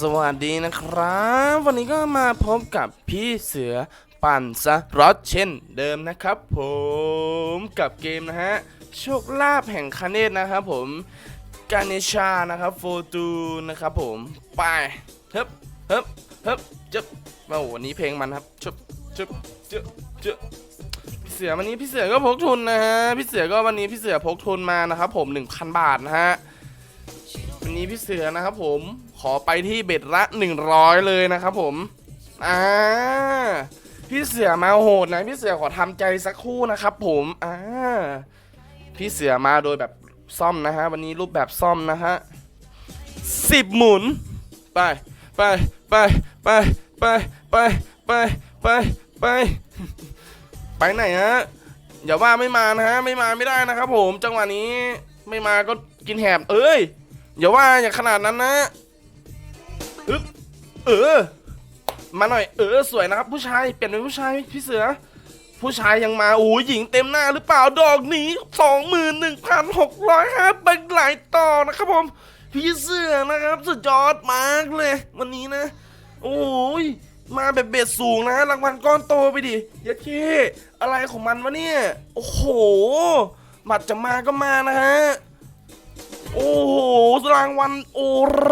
สวัสดีนะครับ วันนี้ก็มาพบกับพี่เสือปั่นสรอตเช่นเดิมนะครับ ผมกับเกมนะฮะโชคลาภแห่งคาเนตนะครับผมกาเนชานะครับโฟตูนะครับผมไปเฮ้บเฮ้บเฮ้บจึ๊บโอ้โหวันนี้เพลงมันครับจึ๊บจึ๊บจึ๊บจึ๊บพี่เสือวันนี้พี่เสือก็พกทุนนะฮะพี่เสือก็วันนี้พี่เสือพกทุนมานะครับผม 1,000 บาทนะฮะ นี้พี่เสือนะครับผมขอไปที่เบ็ดละ 100 เลยนะครับผมอ่าพี่เสือมาโหดนะพี่เสือขอทำใจสักครู่นะครับ ผมอ่าพี่เสือมาโดยแบบซ่อมนะฮะวันนี้รูปแบบซ่อมนะฮะสิบหมุน ไปไปไปไปไปไปไปไปไปไปไหนฮะอย่าว่าไม่มานะฮะไม่มาไม่ได้นะครับผมจังหวะนี้ไม่มาก็กินแหบเอ้ย อย่าว่าอย่างขนาดนั้นนะอึ๊บเออ มาหน่อย เออ สวยนะครับ ผู้ชาย เปลี่ยนเป็นผู้ชายพี่เสือ ผู้ชายยังมาโอ้ยหญิงเต็มหน้าหรือเปล่าดอกนี้สองหมื่นหนึ่งพันหกร้อยห้าบังหลายต่อนะครับผม พี่เสือนะครับ สุดยอดมากเลย วันนี้นะ โอ้ยมาแบบเบ็ดสูงนะ รางวัลก้อนโตไปดิยัดเคอะไรของมันวะเนี่ย โอ้โหหมัดจะมาก็มานะฮะ โอ้โหรางวัลโอ้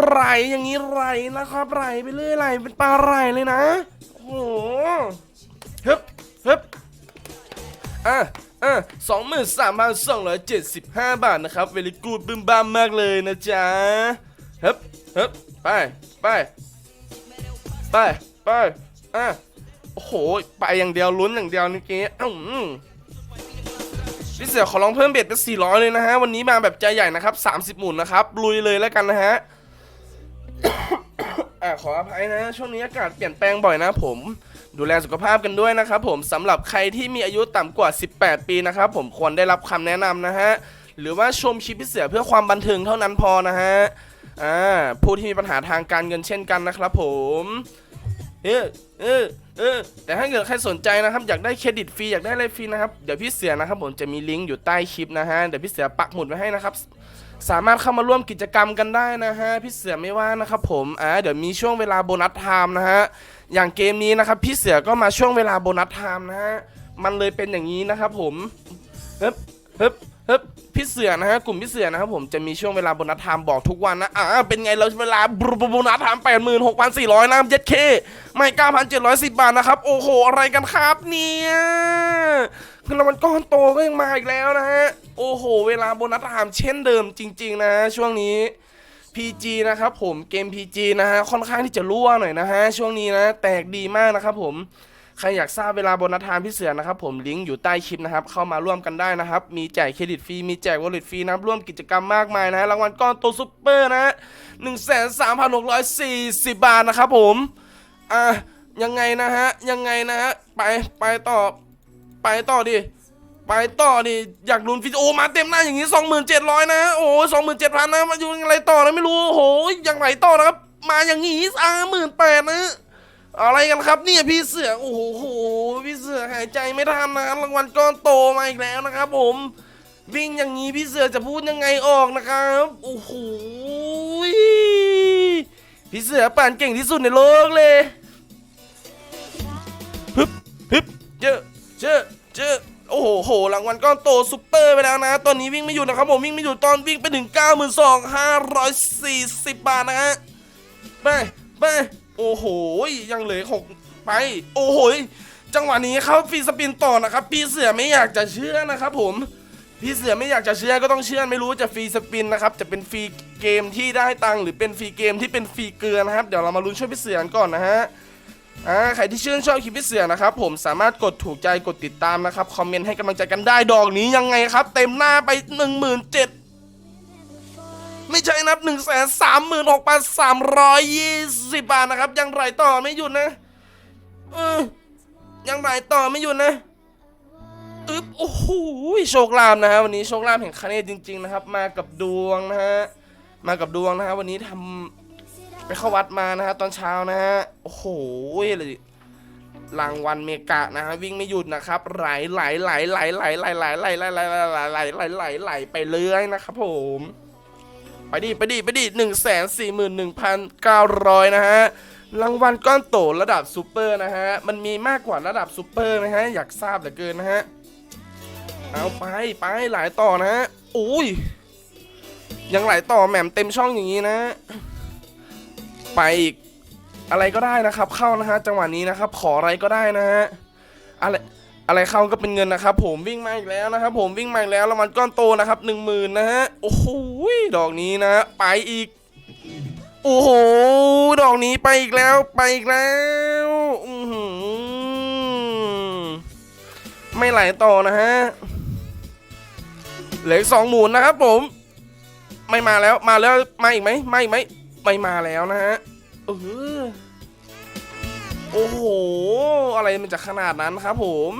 ไหลอย่างนี้ไหลนะครับไหลไปเรื่อยไหลเป็นปลาไหลเลยนะ โอ้โหฮึบฮึบอะอะสองหมื่นสามพันสองร้อยเจ็ดสิบห้าบาทนะครับเวลิกูดบึ้มบ้ามมากเลยนะจ๊ะฮึบฮึบไปไปไปไปอะโอ้โห ไปอย่างเดียวลุ้นอย่างเดียวนี่เกี้อืม พี่เสือขอลองเพิ่มเบ็ดเป็น400 เลยนะฮะ วันนี้มาแบบใจใหญ่นะครับ 30 หมุนนะครับ ลุยเลยแล้วกันนะฮะอะขออภัยนะ ช่วงนี้อากาศเปลี่ยนแปลงบ่อยนะผม ดูแลสุขภาพกันด้วยนะครับผมสำหรับใครที่มีอายุต่ำกว่า 18 ปีนะครับผมควรได้รับคำแนะนำนะฮะ หรือว่าชมคลิปพี่เสือเพื่อความบันเทิงเท่านั้นพอนะฮะอ่าผู้ที่มีปัญหาทางการเงินเช่นกันนะครับผม เออเออเออแต่ถ้าเกิดใครสนใจนะครับอยากได้เครดิตฟรีอยากได้อะไรฟรีนะครับเดี๋ยวพี่เสือนะครับผมจะมีลิงก์อยู่ใต้คลิปนะฮะเดี๋ยวพี่เสือปักหมุดไว้ให้นะครับสามารถเข้ามาร่วมกิจกรรมกันได้นะฮะพี่เสือไม่ว่านะครับผมอ่าเดี๋ยวมีช่วงเวลาโบนัสไทม์นะฮะอย่างเกมนี้นะครับพี่เสือก็มาช่วงเวลาโบนัสไทม์นะฮะมันเลยเป็นอย่างนี้นะครับผมเฮ้บเฮ้บ เฮ้บพี่เสือนะฮะกลุ่มพี่เสือนะครับผมจะมีช่วงเวลาโบนัสไทม์บอกทุกวันนะอ่าเป็นไงเราเวลาโบนัสไทม์แปดหมื่นหกพันสี่ร้อยนะเจ็ดเคไม่9,710บาทนะครับโอ้โหอะไรกันครับเนี่ยเงินรางวัลก้อนโตก็ยังมาอีกแล้วนะฮะโอ้โห เวลาโบนัสไทม์เช่นเดิมจริง ๆ นะ ช่วงนี้ PG นะครับผมเกม PG นะฮะค่อนข้างที่จะรั่วหน่อยนะฮะช่วงนี้นะแตกดีมากนะครับผม ใครอยากทราบเวลาโบนัสทม์พี่เสือนะครับผมลิงก์อยู่ใต้คลิปนะครับเข้ามาร่วมกันได้นะครับมีแจกเครดิตฟรีมีแจกวอลเล็ตฟรีนะครับร่วมกิจกรรมมากมายนะฮะรางวัลก้อนโตซุปเปอร์นะฮะหนึ่งแสนสามพันหกร้อยสี่สิบบาทนะครับผมอะยังไงนะฮะยังไงนะฮะไปไปต่อไปต่อดิไปต่อดิอยากลุ้นฟิโอมาเต็มหน้าอย่างนี้ 2,700 นะโอ้สองหมื่นเจ็ดพันนะมาอยู่อะไรต่อนะไม่รู้โอ้โหย่างไรต่อนะครับมาอย่างนี้อ่าหมื่นแปดนะ อะไรกันครับเนี่ยพี่เสือโอ้โหพี่เสือหายใจไม่ทันนะรางวัลก้อนโตมาอีกแล้วนะครับ ผมวิ่งอย่างนี้พี่เสือจะพูดยังไงออกนะครับโอ้โหพี่เสือปั่นเก่งที่สุดในโลกเลยฮึบฮึบเจอเจอเจอโอ้โหโหรางวัลก้อนโตซุปเปอร์ไปแล้วนะ ตอนนี้วิ่งไม่อยู่นะครับผมวิ่งไม่อยู่ตอนวิ่งไปถึง 92,540 บาทนะฮะไปไป โอ้โหยังเหลือหกไป โอ้โหจังหวะนี้เขาฟีสปินต่อนะครับ พี่เสือไม่อยากจะเชื่อนะครับผมพี่เสือไม่อยากจะเชื่อก็ต้องเชื่อไม่รู้จะฟรีสปินนะครับจะเป็นฟรีเกมที่ได้ตังค์หรือเป็นฟรีเกมที่เป็นฟรีเกลือนะครับ เดี๋ยวเรามาลุ้นช่วยพี่เสือก่อนนะฮะอ่าใครที่ชื่นชอบคลิปพี่เสือนะครับผมสามารถกดถูกใจกดติดตามนะครับคอมเมนต์ให้กำลังใจกันได้ดอกนี้ยังไงครับ เต็มหน้าไป 1 7 0 0 0 ไม่ใช่นับ1 3 6 3 2 0บาทนะครับ ยังไหลต่อไม่หยุดนะเออยังไหลต่อไม่หยุดนะอึ๊บโอ้โหโชคลาภนะฮะวันนี้โชคลาภแห่งคาเนตจริง ๆ นะครับ มากับดวงนะฮะมากับดวงนะฮะวันนี้ทำไปเข้าวัดมานะฮะตอนเช้านะฮะโอ้โหเลยรางวัลเมกะนะฮะวิ่งไม่หยุดนะครับ ไหลไหลไหลไหลไหลไหลไหลไหลไหลไหลไหลไหลไหลไหลไหลไปเรื่อยนะครับผม ไปดิไปดิไปดิหนึ่งแสนสี่หมื่นหนึ่งพันเก้าร้อยนะฮะรางวัลก้อนโตระดับซูเปอร์นะฮะ มันมีมากกว่าระดับซูเปอร์นะฮะ อยากทราบเหลือเกินนะฮะ เอาไปไปหลายต่อนะฮะอุ้ย ยังหลายต่อแหม่มเต็มช่องอย่างนี้นะ ไปอีกอะไรก็ได้นะครับ เข้านะฮะ จังหวะนี้นะครับ ขออะไรก็ได้นะฮะ อะไร อะไรเข้าก็เป็นเงินนะครับ ผมวิ่งมาอีกแล้วนะครับ ผมวิ่งมาอีกแล้วรางวัลก้อนโตนะครับหนึ่งหมื่นนะฮะโอ้โหดอกนี้นะไปอีก โอ้โหดอกนี้ไปอีกแล้วไปอีกแล้วอืไม่ไหลต่อนะฮะเหลือสองหมุนนะครับ ผม ไม่มาแล้วมาแล้วมาอีกไหมมาอีกไหมไม่มาแล้วนะฮะเออโอ้โห อะไรมันจะขนาดนั้นครับผม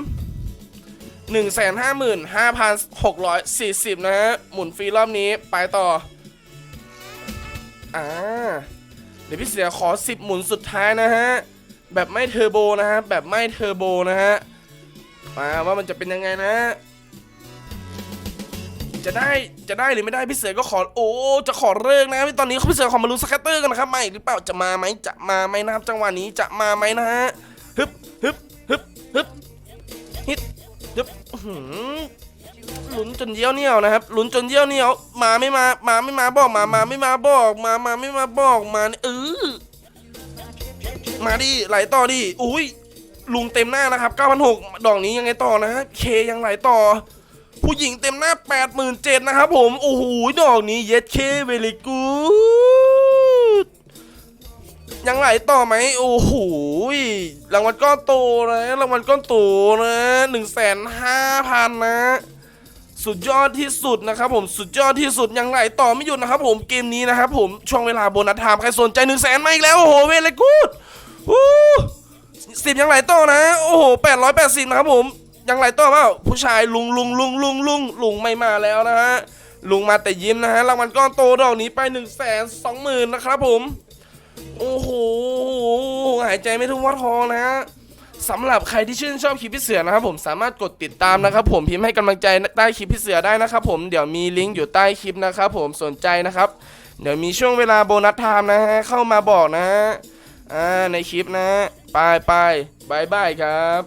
155,640 นะฮะ หมุนฟรีรอบนี้ไปต่อ อ่า เดี๋ยวพี่เสือขอ 10 หมุนสุดท้ายนะฮะ แบบไม่เทอร์โบนะฮะ แบบไม่เทอร์โบนะฮะ มาว่ามันจะเป็นยังไงนะ จะได้ จะได้หรือไม่ได้พี่เสือก็ขอ โอ้ จะขอเลิกนะตอนนี้พี่เสือขอมาลุ้นสแคตเตอร์กันนะครับไมาอีกหรือเปล่า จะมาไหมจะมาไหมนะครับจังหวะนี้ จะมาไหมนะฮะ ฮึบ ฮึบ ฮึบ ฮึบ ฮิต ฮึบอื้อหือลุ้นจนเยี่ยวเหนียวนะครับลุ้นจนเยี่ยวเหนียวมาไม่มามาไม่มาบอกมามาไม่มาบอกมามาไม่มาบอกมาเออมาดิไหลต่อดิอุ้ยลุงเต็มหน้านะครับ9,600ดอกนี้ยังไงต่อนะฮะเคยังไหลต่อ ผู้หญิงเต็มหน้า 87,000นะครับผม โอ้โห ดอกนี้เย็ดเคเวลิกู ยังไหลต่อไหมโอ้โหรางวัลก้อนโตนะรางวัลก้อนโตนะ1 5 0 0 0นห้าพันนะ สุดยอดที่สุดนะครับผมสุดยอดที่สุดยังไหลต่อไม่หยุดนะครับผมเกมนี้นะครับผมช่วงเวลาโบนัสไทม์ใครสนใจ1 0 0 0 0แสนมาอีกแล้วโอ้โหเวลกูดวู้สิบยังไหลต่อนะ โอ้โหแปดร้อยแปดสิบนะครับผมยังไหลต่อเปล่าผู้ชายลุงลุงลุงลุงลุงลุงไม่มาแล้วนะฮะลุงมาแต่ยิ้มนะฮะรางวัลก้อนโตดอกนี้ไป1นึ่งแสนสองหมื่นนะครับผม โอ้โหหายใจไม่ทุ่งวัดทองนะฮะสำหรับใครที่ชื่นชอบคลิปพี่เสือนะครับผมสามารถกดติดตามนะครับผมพิมพ์ให้กำลังใจใต้คลิปพี่เสือได้นะครับผมเดี๋ยวมีลิงก์อยู่ใต้คลิปนะครับผมสนใจนะครับ เดี๋ยวมีช่วงเวลาโบนัสไทม์นะฮะเข้ามาบอกนะฮะอ่าในคลิปนะฮะไปไปบายบายครับ